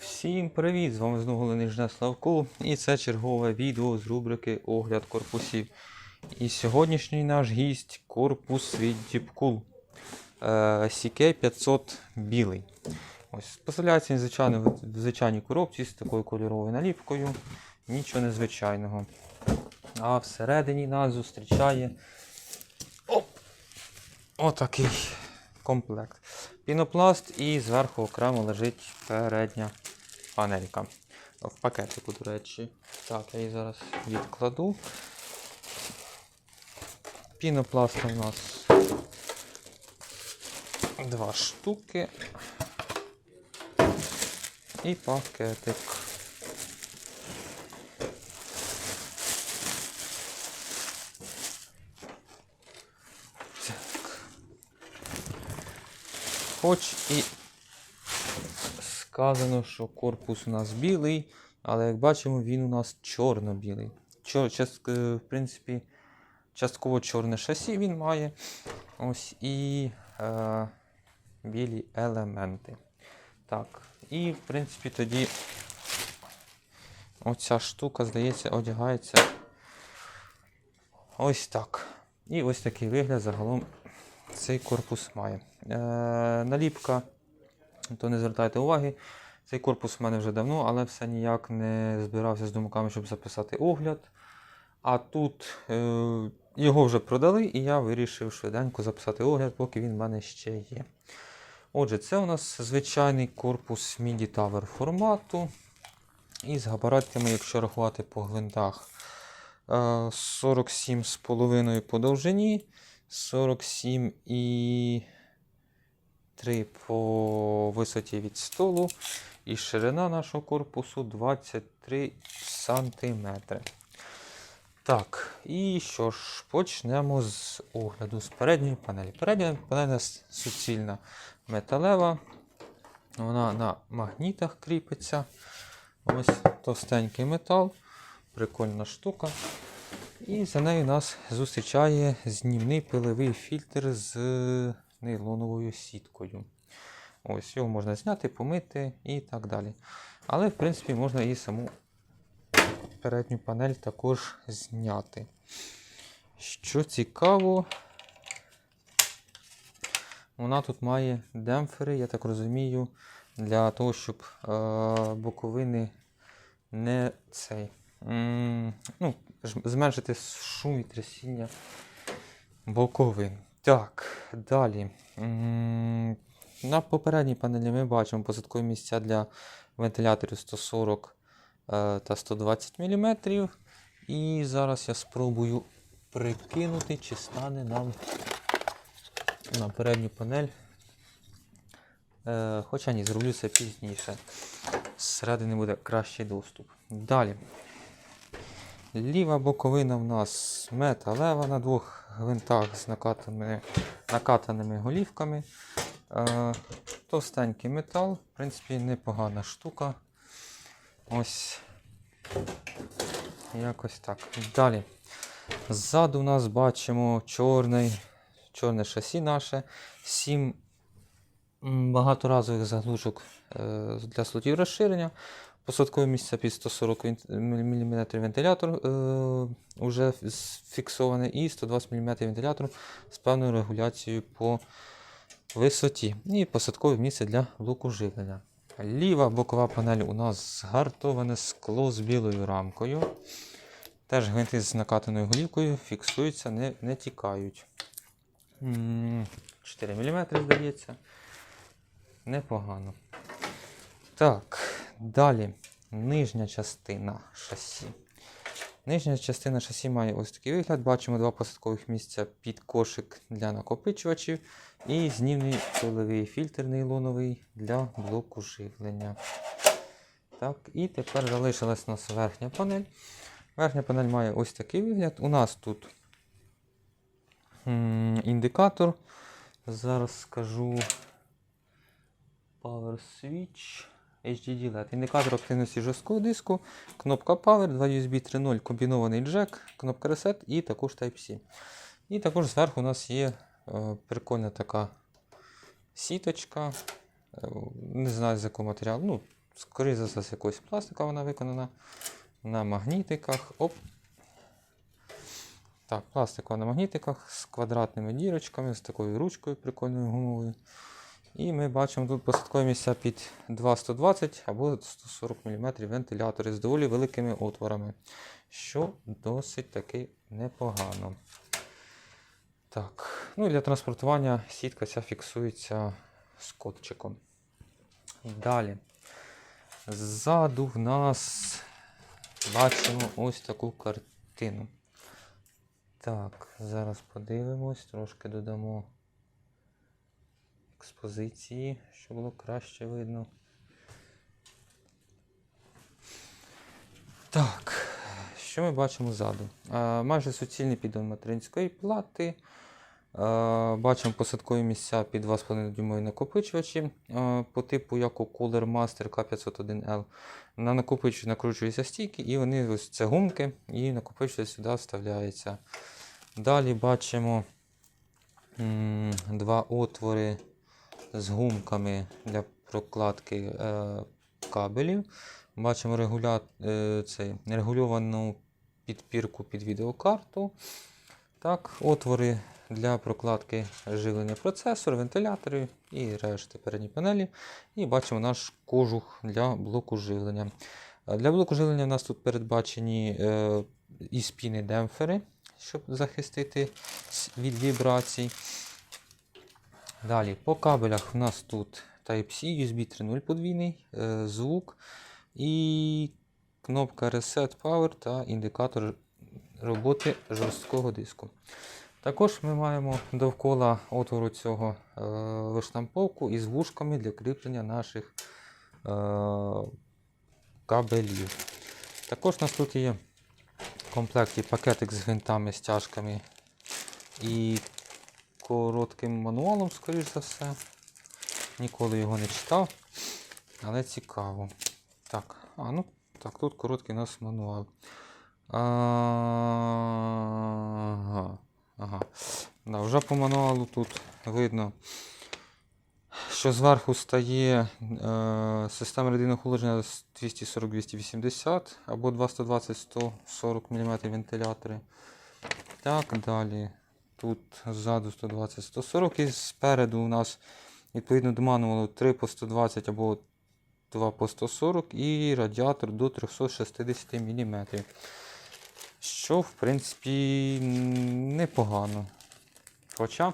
Всім привіт! З вами знову Ленижна Славко і це чергове відео з рубрики Огляд корпусів. І сьогоднішній наш гість корпус від Deepcool е, CK500 білий. Ось, Поставляється він в звичайній коробці з такою кольоровою наліпкою. Нічого незвичайного. А всередині нас зустрічає оп, отакий комплект. Пінопласт і зверху окремо лежить передня панелька. В пакетику, до речі. Так, я її зараз відкладу. Пінопласта у нас два штуки. І пакетик. Хоч і сказано, що корпус у нас білий, але як бачимо, він у нас чорно-білий. Чор, е, в принципі, частково чорне шасі він має. Ось і е, білі елементи. Так, і в принципі тоді оця штука, здається, одягається ось так. І ось такий вигляд загалом цей корпус має. Е, наліпка, то не звертайте уваги. Цей корпус в мене вже давно, але все ніяк не збирався з думками, щоб записати огляд. А тут е, його вже продали, і я вирішив швиденько записати огляд, поки він в мене ще є. Отже, це у нас звичайний корпус MIDI Tower формату. Із габаритами, якщо рахувати по гвинтах, е, 47,5 по довжині, 47 і 3 по висоті від столу. І ширина нашого корпусу 23 см. Так, і що ж, почнемо з огляду з передньої панелі. Передня панель суцільна металева. Вона на магнітах кріпиться. Ось товстенький метал, прикольна штука. І за нею нас зустрічає знімний пиловий фільтр з нейлоновою сіткою. Ось його можна зняти, помити і так далі. Але, в принципі, можна і саму передню панель також зняти. Що цікаво, вона тут має демпфери, я так розумію, для того, щоб е, боковини не цей. м, ну, зменшити шум і трясіння боковин. Так, далі. На попередній панелі ми бачимо посадкові місця для вентиляторів 140 е, та 120 мм. І зараз я спробую прикинути, чи стане нам на передню панель. Е, Хоча ні, зроблю це пізніше. Зсередини буде кращий доступ. Далі. Ліва боковина в нас металева на двох гвинтах з накатаними, накатаними голівками. Е, товстенький метал, в принципі, непогана штука. Ось якось так. Далі. Ззаду у нас бачимо чорний, чорне шасі наше. Сім багаторазових заглушок е, для слотів розширення. Посадкове місце під 140 мм вентилятор е, вже фіксований і 120 мм вентилятор з певною регуляцією по висоті. І посадкове місце для блоку живлення. Ліва бокова панель у нас згартоване скло з білою рамкою. Теж гвинти з накатаною голівкою фіксуються, не, не тікають. 4 мм, здається. Непогано. Так, далі. Нижня частина шасі. Нижня частина шасі має ось такий вигляд. Бачимо два посадкових місця під кошик для накопичувачів і знімний пиловий фільтр нейлоновий для блоку живлення. Так, і тепер залишилась у нас верхня панель. Верхня панель має ось такий вигляд. У нас тут індикатор. Зараз скажу Power Switch. HDD LED. Індикатор активності жорсткого диску, кнопка Power, 2 USB 3.0, комбінований джек, кнопка Reset і також Type-C. І також зверху у нас є е, прикольна така сіточка. Е, не знаю з якого матеріалу. Ну, скоріше за все, з якогось пластика вона виконана. На магнітиках. Оп. Так, пластикова на магнітиках з квадратними дірочками, з такою ручкою прикольною гумовою. І ми бачимо тут посадкові під 2,120 або 140 мм вентилятори з доволі великими отворами, що досить таки непогано. Так, ну і для транспортування сітка ця фіксується скотчиком. Далі. Ззаду в нас бачимо ось таку картину. Так, зараз подивимось, трошки додамо експозиції, щоб було краще видно. Так, що ми бачимо ззаду? Майже суцільний піддон материнської плати. Бачимо посадкові місця під 2,5 дюймові накопичувачі по типу як у Cooler Master K501L. На накопичувач накручуються стійки, і вони ось це гумки, і накопичувач сюди вставляється. Далі бачимо м, два отвори з гумками для прокладки е, кабелів. Бачимо регуля... е, цей, регульовану підпірку під відеокарту. Так, отвори для прокладки живлення процесора, вентиляторів і решти передньої панелі. І бачимо наш кожух для блоку живлення. Е, Для блоку живлення у нас тут передбачені е, і спіни демпфери, щоб захистити від вібрацій. Далі, по кабелях у нас тут Type-C, USB 3.0 подвійний, е, звук і кнопка Reset Power та індикатор роботи жорсткого диску. Також ми маємо довкола отвору цього е, виштамповку із вушками для кріплення наших е, кабелів. Також у нас тут є в комплекті пакетик з гвинтами, стяжками і коротким мануалом, скоріш за все. Ніколи його не читав, але цікаво. Так, а ну, так, тут короткий у нас мануал. Ага. ага. Да, вже по мануалу тут видно, що зверху стає е, система радійного охолодження з 240-280 або 220-140 мм вентилятори. Так, далі. Тут ззаду 120-140 і спереду у нас відповідно до мануалу 3 по 120 або 2 по 140 і радіатор до 360 мм. Що, в принципі, непогано. Хоча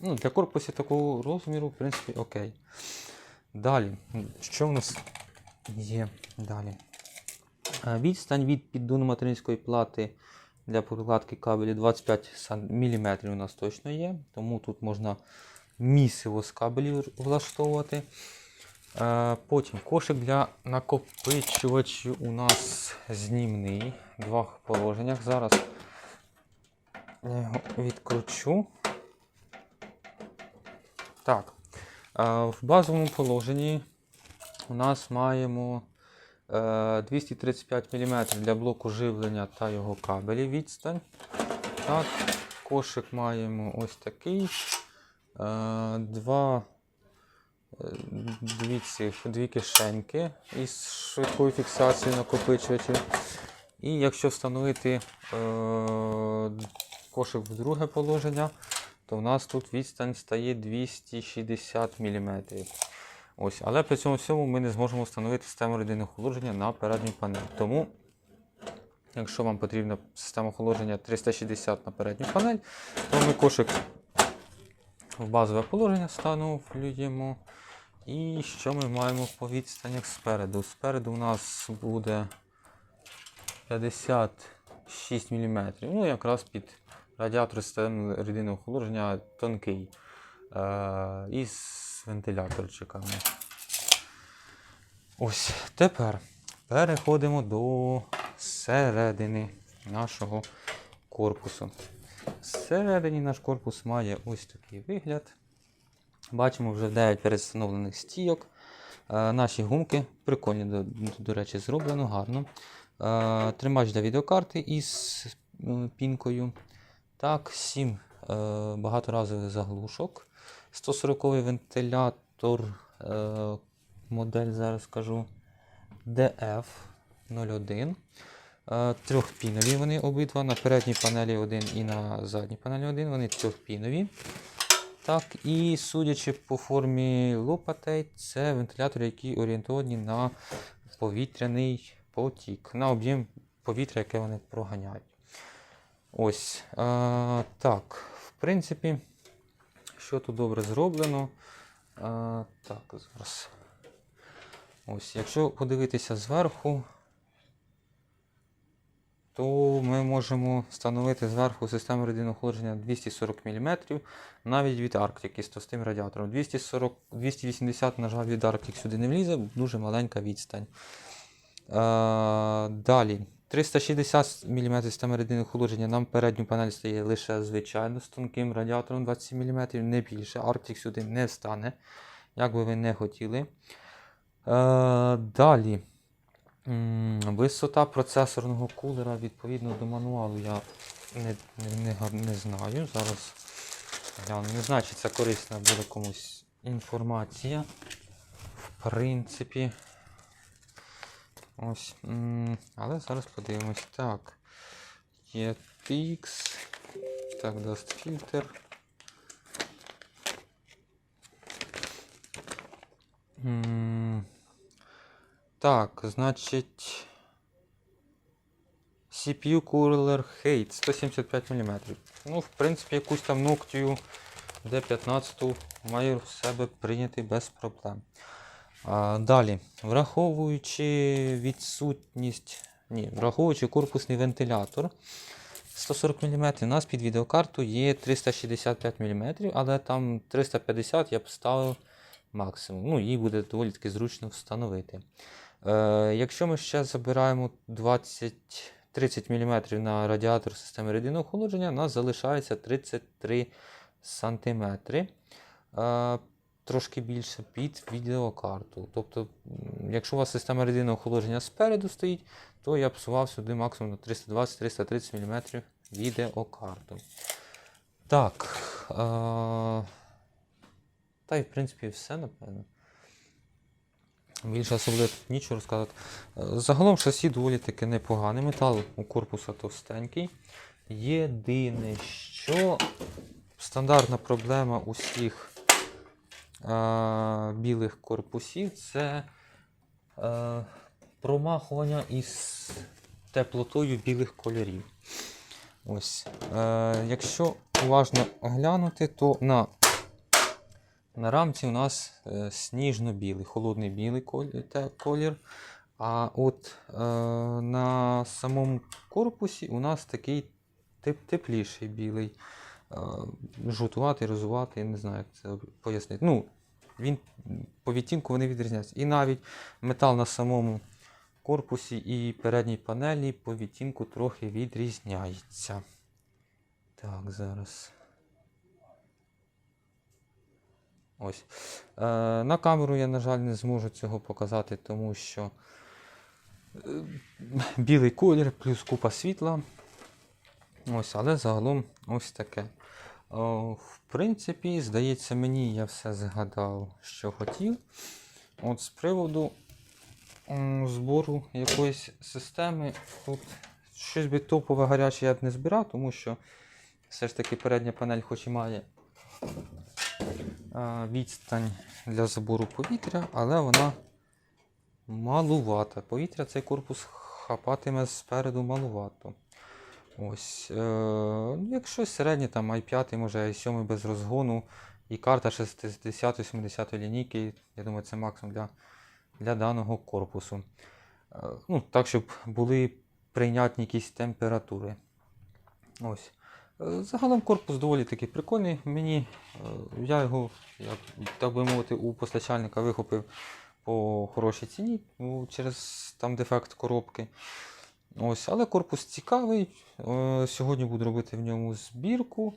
ну, для корпусу такого розміру, в принципі, окей. Далі, що в нас є далі? Е, Відстань від піддону материнської плати для прокладки кабелю 25 мм у нас точно є, тому тут можна місиво з кабелів влаштовувати. Е, Потім кошик для накопичувачів у нас знімний в двох положеннях. Зараз я його відкручу. Так. е, В базовому положенні у нас маємо 235 мм для блоку живлення та його кабелів відстань. Так, кошик маємо ось такий. Е, Два е, дві, цих, дві кишеньки із швидкою фіксацією накопичувачів. І якщо встановити е, кошик в друге положення, то в нас тут відстань стає 260 мм. Ось, але при цьому всьому ми не зможемо встановити систему родинного охолодження на передню панель. Тому, якщо вам потрібна система охолодження 360 на передню панель, то ми кошик в базове положення встановлюємо. І що ми маємо по відстанях спереду? Спереду у нас буде 56 мм. Ну, якраз під радіатор системи рідинного охолодження тонкий. Е, із вентиляторчиками. Ось тепер переходимо до середини нашого корпусу. Всередині наш корпус має ось такий вигляд. Бачимо вже 9 перестановлених стійок. Е, наші гумки прикольні, до, до речі, зроблено гарно. Е, тримач для відеокарти із пінкою. Так, 7 е, багаторазових заглушок. 140 вентилятор е, модель зараз скажу DF01. Е, Трьохпінові вони обидва. На передній панелі один і на задній панелі один. Вони трьохпінові. Так, і судячи по формі лопатей, це вентилятори, які орієнтовані на повітряний потік, на об'єм повітря, яке вони проганяють. Ось. Е, так, в принципі, що тут добре зроблено. Е, так, зараз. Ось, якщо подивитися зверху, то ми можемо встановити зверху систему радійного охолодження 240 мм навіть від Arctic з товстим радіатором. 240, 280, на жаль, від Arctic сюди не влізе, дуже маленька відстань. Е, далі. 360 мм радійного охолодження нам передню панель стає лише звичайно з тонким радіатором 27 мм, не більше. Arctic сюди не встане, як би ви не хотіли. Е, далі. Висота процесорного кулера відповідно до мануалу я не, не, не, не знаю. Зараз гляну. Не знаю, чи це корисна буде комусь інформація. В принципі. Ось. Але зараз подивимось. Так. Є TX. Так, Dust Filter. Так, значить. CPU Cooler Hate 175 мм. Ну, в принципі, якусь там Noctua D15 має в себе прийняти без проблем. Далі, враховуючи відсутність, ні, враховуючи корпусний вентилятор 140 мм, у нас під відеокарту є 365 мм, але там 350 я б ставив максимум. Ну, її буде доволі таки зручно встановити. Е, якщо ми ще забираємо 20, 30 мм на радіатор системи радійного охолодження, у нас залишається 33 см. Трошки більше під відеокарту. Тобто, якщо у вас система радійного охолодження спереду стоїть, то я псував сюди максимум на 320-330 мм відеокарту. Так. Е, та й в принципі все, напевно. Більше особливо тут нічого розказати. Е, Загалом шасі доволі таки непоганий. Метал у корпуса товстенький. Єдине, що стандартна проблема усіх білих корпусів це е, промахування із теплотою білих кольорів. Ось. Е, якщо уважно оглянути, то на на рамці у нас е, сніжно-білий, холодний білий колір. А от на самому корпусі у нас такий теп, тепліший білий, е, жовтуватий, розуватий, не знаю, як це пояснити. Ну, він по відтінку вони відрізняються. І навіть метал на самому корпусі і передній панелі по відтінку трохи відрізняється. Так, зараз. Ось. Е, на камеру я, на жаль, не зможу цього показати, тому що е, білий колір плюс купа світла. Ось, але загалом ось таке. В принципі, здається, мені я все згадав, що хотів. От з приводу збору якоїсь системи, тут щось би топове гаряче я б не збирав, тому що все ж таки передня панель хоч і має відстань для забору повітря, але вона малувата. Повітря цей корпус хапатиме спереду малувато. Ось, е, ну, якщо середнє там i5, може i7 без розгону і карта 60-70 лінійки, я думаю, це максимум для, для даного корпусу. Е, ну, так, щоб були прийнятні якісь температури. Ось. Е, Загалом корпус доволі таки прикольний. Мені, я його, як, так би мовити, у постачальника вихопив по хорошій ціні ну, через там дефект коробки. Ось, але корпус цікавий. Е, Сьогодні буду робити в ньому збірку.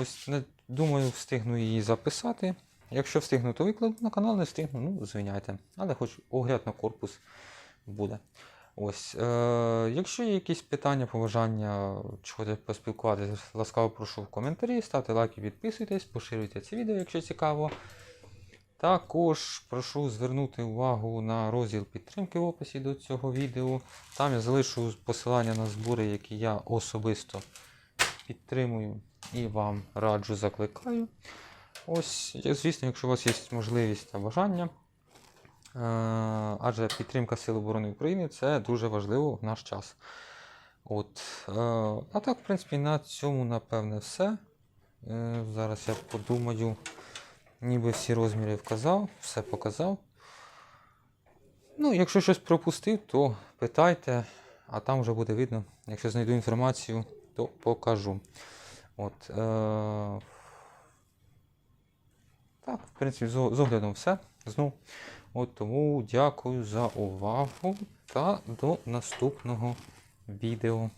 Ось, думаю, встигну її записати. Якщо встигну, то викладу на канал, не встигну, ну, звиняйте. Але хоч огляд на корпус буде. Ось, е, якщо є якісь питання, побажання, чи хочете поспілкуватися, ласкаво прошу в коментарі, ставте лайки, підписуйтесь, поширюйте це відео, якщо цікаво. Також прошу звернути увагу на розділ підтримки в описі до цього відео. Там я залишу посилання на збори, які я особисто підтримую і вам раджу, закликаю. Ось, звісно, якщо у вас є можливість та бажання. Е, Адже підтримка Сил оборони України це дуже важливо в наш час. От, е, а так, в принципі, на цьому, напевне, все. Е, Зараз я подумаю, ніби всі розміри вказав, все показав. Ну, якщо щось пропустив, то питайте, а там вже буде видно. Якщо знайду інформацію, то покажу. От, е- так, в принципі, з оглядом все. Знов. От тому дякую за увагу та до наступного відео.